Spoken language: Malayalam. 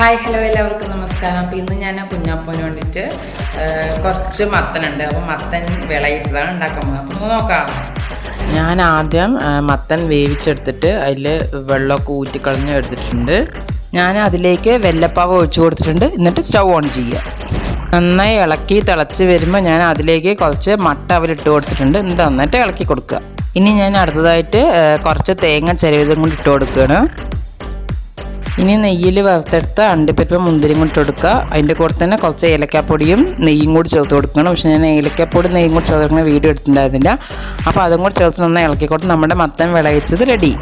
ഹായ് ഹലോ എല്ലാവർക്കും നമസ്കാരം. അപ്പോൾ ഇന്ന് ഞാൻ കുഞ്ഞാപ്പന് വേണ്ടിയിട്ട് കുറച്ച് മത്തനുണ്ട്. അപ്പോൾ മത്തൻ വിളയിച്ചതാണ് ഉണ്ടാക്കാൻ പോകുന്നത്. അപ്പോൾ നോക്കാം. ഞാൻ ആദ്യം മത്തൻ വേവിച്ചെടുത്തിട്ട് അതിൽ വെള്ളമൊക്കെ ഊറ്റിക്കളഞ്ഞ് എടുത്തിട്ടുണ്ട്. ഞാൻ അതിലേക്ക് വെല്ലപ്പാവ് ഒഴിച്ചു കൊടുത്തിട്ടുണ്ട്. എന്നിട്ട് സ്റ്റൗ ഓൺ ചെയ്യുക. നന്നായി ഇളക്കി തിളച്ച് വരുമ്പോൾ ഞാൻ അതിലേക്ക് കുറച്ച് മട്ട അവലിട്ട് കൊടുത്തിട്ടുണ്ട്. എന്നിട്ട് നന്നായിട്ട് ഇളക്കി കൊടുക്കുക. ഇനി ഞാൻ അടുത്തതായിട്ട് കുറച്ച് തേങ്ങ ചെറിയതും കൂടി ഇട്ട് കൊടുക്കുകയാണ്. ഇനി നെയ്യിൽ വറുത്തെടുത്ത അണ്ടിപ്പരിപ്പ് മുന്തിരിയും കൂടി കൊടുക്കുക. അതിന്റെ കൂടെ തന്നെ കുറച്ച് ഏലക്കാപ്പൊടിയും നെയ്യും കൂടി ചേർത്ത് കൊടുക്കണം. പക്ഷേ ഞാൻ ഏലക്കാപ്പൊടി നെയ്യും കൂടി ചേർക്കുന്ന വീഡിയോ എടുത്തിട്ടുണ്ടായിരുന്നില്ല. അപ്പോൾ അതും കൂടി ചേർത്ത് നന്നായി ഇളക്കിക്കോട്ട്. നമ്മുടെ മത്തൻ വിളയിച്ചത് റെഡി